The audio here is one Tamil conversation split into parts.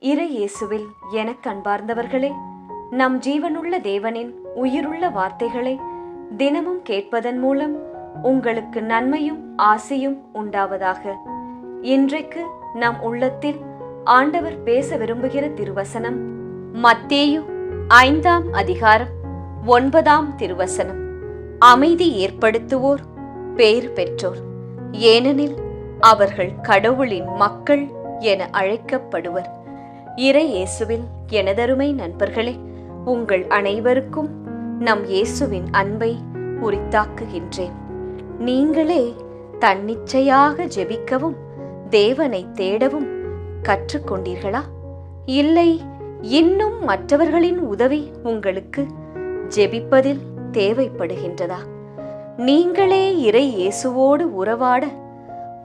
இறை இயேசுவில் எனக் கண்பார்ந்தவர்களே நம் ஜீவனுள்ள தேவனின் உயிருள்ள வார்த்தைகளை தினமும் கேட்பதன் மூலம் உங்களுக்கு நன்மையும் ஆசையும் உண்டாவதாக. இன்றைக்கு நம் உள்ளத்தில் ஆண்டவர் பேச விரும்புகிற திருவசனம் மத்தேயு ஐந்தாம் அதிகாரம் ஒன்பதாம் திருவசனம். அமைதி ஏற்படுத்துவோர் பேர் பெற்றோர் ஏனெனில் அவர்கள் கடவுளின் மக்கள் என அழைக்கப்படுவர். இறை இயேசுவில் எனதருமை நண்பர்களே உங்கள் அனைவருக்கும் நம் இயேசுவின் அன்பை உரித்தாக்குகின்றேன். நீங்களே தன்னிச்சையாக ஜெபிக்கவும் தேவனை தேடவும் கற்றுக்கொண்டீர்களா? இல்லை இன்னும் மற்றவர்களின் உதவி உங்களுக்கு ஜெபிப்பதில் தேவைப்படுகின்றதா? நீங்களே இறை இயேசுவோடு உறவாட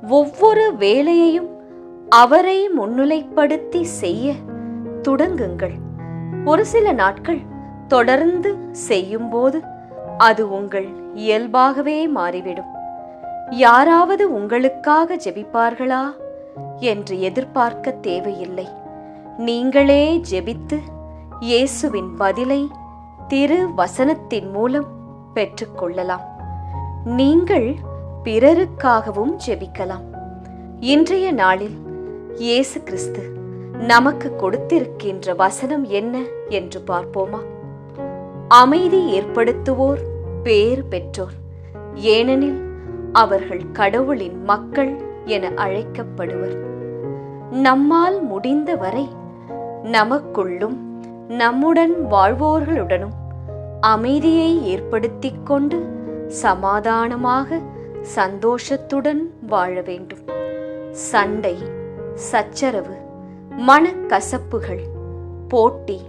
ஒவ்வொரு வேலையையும் அவரை முன்னிலைப்படுத்தி செய்ய தொடங்குங்கள். ஒரு சில நாட்கள் தொடர்ந்து செய்யும்போது அது உங்கள் இயல்பாகவே மாறிவிடும். யாராவது உங்களுக்காக ஜெபிப்பார்களா? என்று எதிர்பார்க்க தேவையில்லை. நீங்களே ஜெபித்து இயேசுவின் பதிலை திரு வசனத்தின் மூலம் பெற்றுக்கொள்ளலாம் நீங்கள் பிறருக்காகவும் ஜெபிக்கலாம். இன்றைய நாளில் இயேசு கிறிஸ்து நமக்கு கொடுத்திருக்கின்ற வசனம் என்ன என்று பார்ப்போமா? அமைதி ஏற்படுத்துவோர் பேர் பெற்றோர் ஏனெனில் அவர்கள் கடவுளின் மக்கள் என அழைக்கப்படுவர். நம்மால் முடிந்தவரை நமக்குள்ளும் நம்முடன் வாழ்வோர்களுடனும் அமைதியை ஏற்படுத்திக் கொண்டு சமாதானமாக சந்தோஷத்துடன் வாழ வேண்டும். சண்டை சச்சரவு மனக்கசப்புகள் போட்டி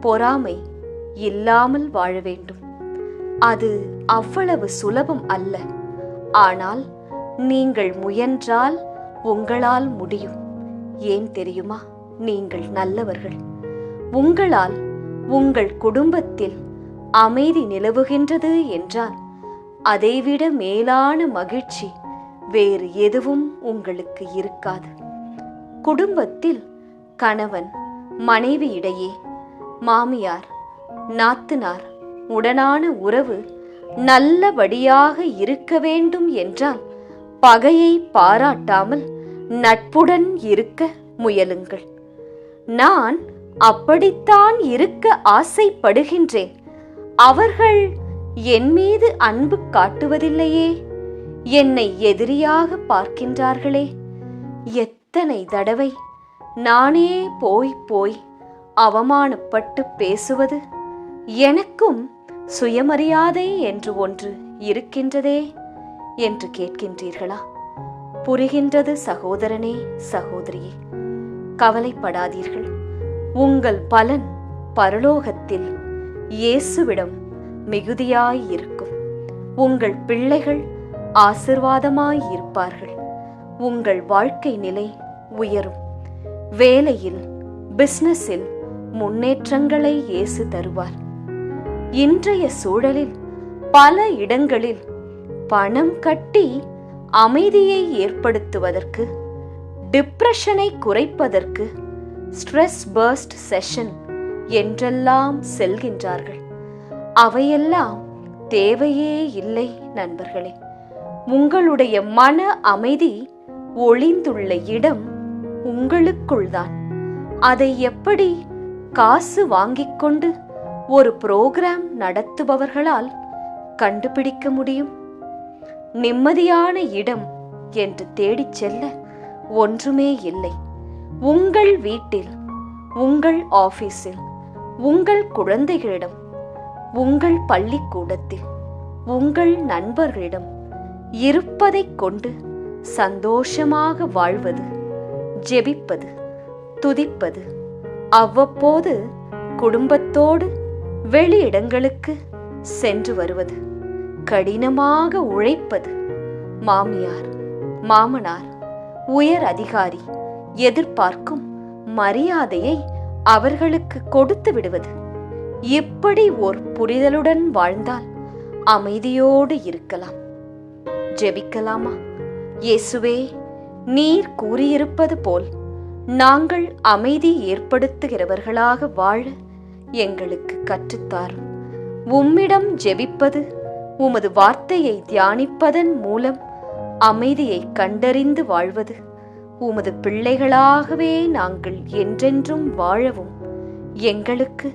பொறாமை இல்லாமல் வாழ வேண்டும். அது அவ்வளவு சுலபம் அல்ல. ஆனால் நீங்கள் முயன்றால் உங்களால் முடியும். ஏன் தெரியுமா? நீங்கள் நல்லவர்கள். உங்களால் உங்கள் குடும்பத்தில் அமைதி நிலவுகின்றது என்றால் அதைவிட மேலான மகிழ்ச்சி வேறு எதுவும் உங்களுக்கு இருக்காது. குடும்பத்தில் கணவன் மனைவியிடையே மாமியார் நாத்தனார் உடனான உறவு நல்லபடியாக இருக்க வேண்டும் என்றால் பகையை பாராட்டாமல் நட்புடன் இருக்க முயலுங்கள். நான் அப்படித்தான் இருக்க ஆசைப்படுகின்றேன். அவர்கள் என் மீது அன்பு காட்டுவதில்லையே. என்னை எதிரியாக பார்க்கின்றார்களே. எத் எத்தனை தடவை நானே போய் போய் அவமானப்பட்டு பேசுவது எனக்கும் சுயமரியாதை என்று ஒன்று இருக்கின்றதே என்று கேட்கின்றீர்களா? புரிகின்றது சகோதரனே சகோதரியே. கவலைப்படாதீர்கள். உங்கள் பலன் பரலோகத்தில் இயேசுவிடம் மிகுதியாயிருக்கும். உங்கள் பிள்ளைகள் ஆசிர்வாதமாயிருப்பார்கள். உங்கள் வாழ்க்கை நிலை உயரும். வேலையில் பிசினஸில் முன்னேற்றங்களை இயேசு தருவார். இன்றைய சூழலில் பல இடங்களில் பணம் கட்டி அமைதியை ஏற்படுத்துவதற்கு டிப்ரெஷனை குறைப்பதற்கு ஸ்ட்ரெஸ் பர்ஸ்ட் செஷன் என்றெல்லாம் செல்கின்றார்கள். அவையெல்லாம் தேவையே இல்லை நண்பர்களே. உங்களுடைய மன அமைதி ஒளிந்துள்ள இடம் உங்களுக்குள்தான். அதை எப்படி காசு வாங்கிக் கொண்டு ஒரு புரோகிராம் நடத்துபவர்களால் கண்டுபிடிக்க முடியும்? நிம்மதியான இடம் என்று தேடிச் செல்ல ஒன்றுமே இல்லை. உங்கள் வீட்டில் உங்கள் ஆபீஸில் உங்கள் குழந்தைகளிடம் உங்கள் பள்ளிக்கூடத்தில் உங்கள் நண்பர்களிடம் இருப்பதைக் கொண்டு சந்தோஷமாக வாழ்வது ஜெபிப்பது துதிப்பது அவ்வப்போது குடும்பத்தோடு வெளியிடங்களுக்கு சென்று வருவது கடினமாக உழைப்பது. மாமியார் மாமனார் உயர் அதிகாரி எதிர்பார்க்கும் மரியாதையை அவர்களுக்கு கொடுத்து விடுவது. இப்படி ஓர் புரிதலுடன் வாழ்ந்தால் அமைதியோடு இருக்கலாம். ஜெபிக்கலாமா? இயேசுவே நீர் கூறியிருப்பது போல் நாங்கள் அமைதி ஏற்படுத்துகிறவர்களாக வாழ எங்களுக்கு கற்றுத்தாரும் உம்மிடம் ஜெபிப்பது உமது வார்த்தையை தியானிப்பதன் மூலம் அமைதியை கண்டறிந்து வாழ்வது உமது பிள்ளைகளாகவே நாங்கள் என்றென்றும் வாழவும் எங்களுக்கு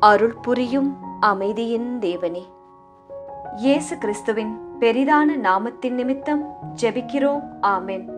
அருள் புரியும் அமைதியின் தேவனே. இயேசு கிறிஸ்துவின் பெரிதான நாமத்தின் நிமித்தம் ஜெபிக்கிறோம். ஆமென்.